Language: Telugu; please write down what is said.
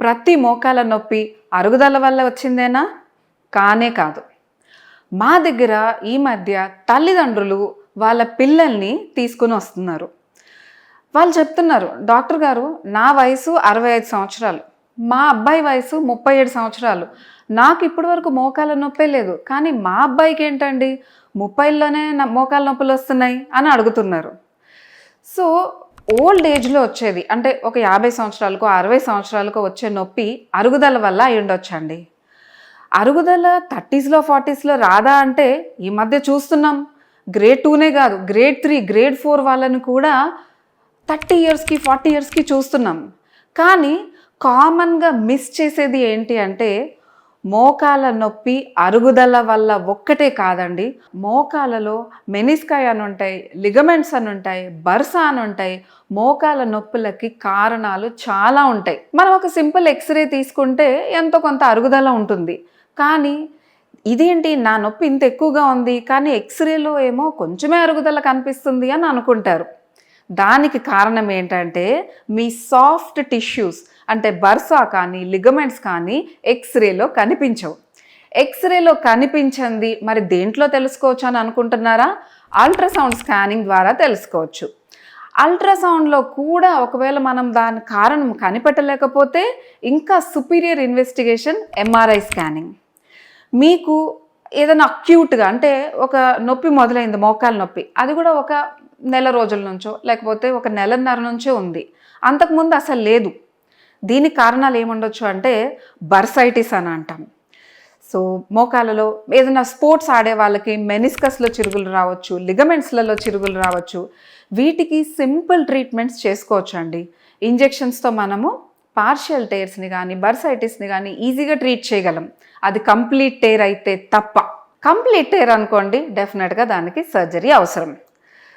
ప్రతి మోకాల నొప్పి అరుగుదల వల్ల వచ్చిందేనా? కానే కాదు. మా దగ్గర ఈ మధ్య తల్లిదండ్రులు వాళ్ళ పిల్లల్ని తీసుకుని వస్తున్నారు. వాళ్ళు చెప్తున్నారు డాక్టర్ గారు నా వయసు అరవై ఐదు సంవత్సరాలు. మా అబ్బాయి వయసు ముప్పై ఏడు సంవత్సరాలు. నాకు ఇప్పటి వరకు మోకాల నొప్పే లేదు. కానీ మా అబ్బాయికి ఏంటండి? ముప్పైలోనే నా మోకాల నొప్పులు వస్తున్నాయి అని అడుగుతున్నారు. సో ఓల్డ్ ఏజ్లో వచ్చేది. అంటే ఒక యాభై సంవత్సరాలకు అరవై సంవత్సరాలకు వచ్చే నొప్పి అరుగుదల వల్ల అయి ఉండొచ్చండి అరుగుదల థర్టీస్లో ఫార్టీస్లో రాదా అంటే ఈ మధ్య చూస్తున్నాం. గ్రేడ్ టూనే కాదు గ్రేడ్ త్రీ గ్రేడ్ ఫోర్ వాళ్ళని కూడా థర్టీ ఇయర్స్కి ఫార్టీ ఇయర్స్కి చూస్తున్నాం. కానీ కామన్గా మిస్ చేసేది ఏంటి అంటే మోకాల నొప్పి అరుగుదల వల్ల ఒక్కటే కాదండి. మోకాలలో మెనిస్కాయ్ అని ఉంటాయి లిగమెంట్స్ అని ఉంటాయి బర్స అని ఉంటాయి. మోకాల నొప్పులకి కారణాలు చాలా ఉంటాయి. మనం ఒక సింపుల్ ఎక్స్రే తీసుకుంటే ఎంతో కొంత అరుగుదల ఉంటుంది. కానీ ఇదేంటి? నా నొప్పి ఇంత ఎక్కువగా ఉంది. కానీ ఎక్స్రేలో ఏమో కొంచెమే అరుగుదల కనిపిస్తుంది అని అనుకుంటారు. దానికి కారణం ఏంటంటే మీ సాఫ్ట్ టిష్యూస్ అంటే బర్సా కానీ లిగమెంట్స్ కానీ ఎక్స్రేలో కనిపించవు. ఎక్స్రేలో కనిపించింది మరి దేంట్లో తెలుసుకోవచ్చు అని అనుకుంటున్నారా? అల్ట్రాసౌండ్ స్కానింగ్ ద్వారా తెలుసుకోవచ్చు. అల్ట్రాసౌండ్లో కూడా ఒకవేళ మనం దాని కారణం కనిపెట్టలేకపోతే ఇంకా సుపీరియర్ ఇన్వెస్టిగేషన్ ఎంఆర్ఐ స్కానింగ్. మీకు ఏదైనా అక్యూట్గా అంటే ఒక నొప్పి మొదలైంది మోకాలు నొప్పి అది కూడా ఒక నెల రోజుల నుంచో లేకపోతే ఒక నెలన్నర నుంచో ఉంది. అంతకుముందు అసలు లేదు. దీనికి కారణాలు ఏముండొచ్చు అంటే బర్సైటిస్ అని అంటాం. సో మోకాలలో ఏదైనా స్పోర్ట్స్ ఆడే వాళ్ళకి మెనిస్కస్లో చిరుగులు రావచ్చు లిగమెంట్స్లలో చిరుగులు రావచ్చు. వీటికి సింపుల్ ట్రీట్మెంట్స్ చేసుకోవచ్చు అండి. ఇంజెక్షన్స్తో మనము పార్షియల్ టేర్స్ని కానీ బర్సైటిస్ని కానీ ఈజీగా ట్రీట్ చేయగలం. అది కంప్లీట్ టేర్ అయితే తప్ప. కంప్లీట్ టేర్ అనుకోండి డెఫినెట్గా దానికి సర్జరీ అవసరం.